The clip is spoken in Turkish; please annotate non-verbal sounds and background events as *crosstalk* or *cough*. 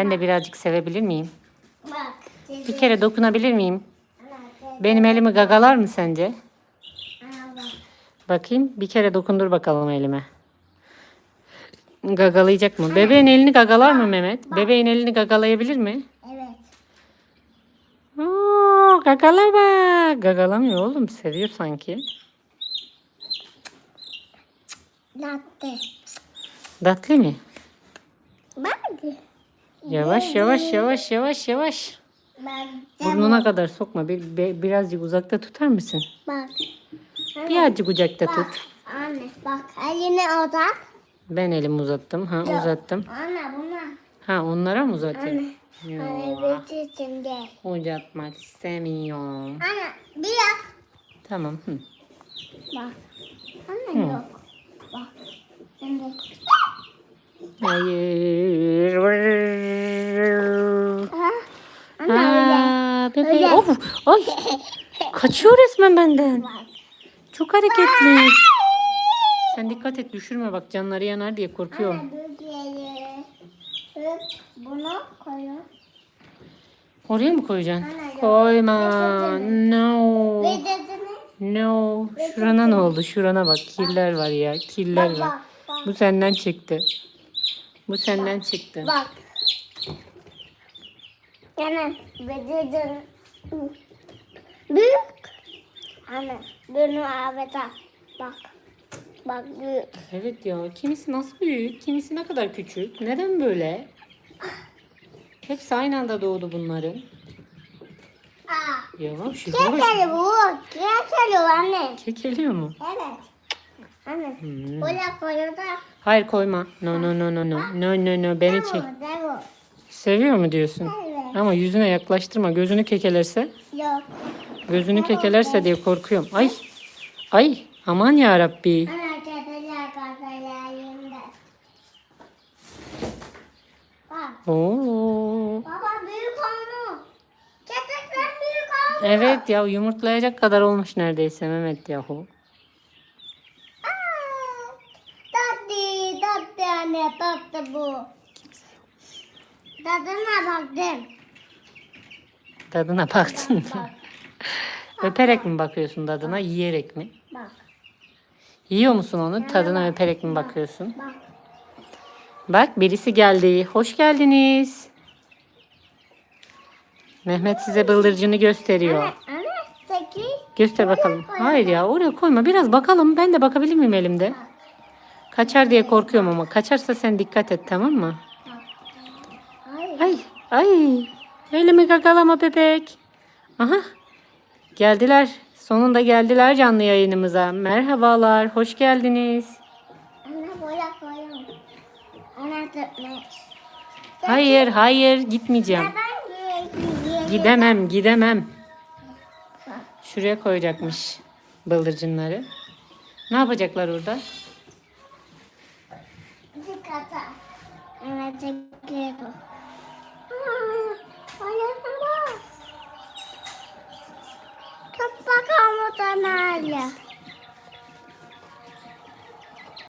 Ben de birazcık sevebilir miyim? Bak. Bir kere dokunabilir miyim? Benim elimi gagalar mı sence? bak. Bakayım bir kere dokundur bakalım elime. Gagalayacak mı? Bebeğin elini gagalar mı Mehmet? Bebeğin elini gagalayabilir mi? Evet. Oo, gagalama. Gagalamıyor oğlum. Seviyor sanki. Latte. Datlı mı? Yavaş yavaş yavaş yavaş yavaş. Burnuna kadar sokma. Bir, bir- birazcık uzakta tutar mısın? Bak. Birazcık uzakta Bak. tut. Anne bak. Eline odak. Ben elimi uzattım. Ha uzattım. Anne buna. Ha onlara mı uzatayım? Anne. Yo, Anne gel. uzatmak istemiyorum. Anne bir yak. Tamam. Hı. Bak. Anne yok. Bak. Anne. Hayır. Ha? Anne öyle. Ha, bebeği. Of, ay. Kaçıyor resmen benden. Çok hareketli. Sen dikkat et düşürme bak canları yanar diye. Hıp, Bunu koyun. Oraya mı koyacaksın? Koyma. No. No. Şurana ne oldu? Şurana bak. Kirler var ya. Kirler var. Bu senden çıktı. Bu senden çıktı. Bak. Yani bededen büyük. Anne bunu aveta. Bak. Bak büyük. Evet ya. Kimisi nasıl büyük, kimisi ne kadar küçük. Neden böyle? Hepsi aynı anda doğdu bunların. Aa. Yavaş yavaş. gel bu. Gel anne. Kekeliyor mu? Evet. Anne. Hmm. Koyun da. Hayır koyma. No no no no no. No no no beni çek. Seviyor mu diyorsun? Evet. Ama yüzüne yaklaştırma. Gözünü kekelerse. Yok. Gözünü kekelerse diye korkuyorum. Ay. Ay. Aman ya Rabbi. Oo. Baba büyük büyük. Evet ya yumurtlayacak kadar olmuş neredeyse Mehmet yahu. Tatlı, tatlı anne, tatlı bu. Tadına baktım. Tadına baktın mı? *laughs* Öperek mi bakıyorsun tadına, yiyerek mi? Bak, Yiyor musun onu? Tadına öperek mi bakıyorsun? bak. Bak birisi geldi. Hoş geldiniz. Mehmet size bıldırcını gösteriyor. Göster bakalım. Hayır ya oraya koyma. Biraz bakalım. Ben de bakabilir miyim elimde? Kaçar diye korkuyorum ama. Kaçarsa sen dikkat et tamam mı? Ay ay. Elimi gagalama bebek. Aha. Geldiler. Sonunda geldiler canlı yayınımıza. Merhabalar. Hoş geldiniz. Böyle koyun. Anne, tutma. Hayır hayır gitmeyeceğim. Gidemem gidemem. Şuraya koyacakmış bıldırcınları. Ne yapacaklar orada? Dikkat et. Evet, bu. canalha.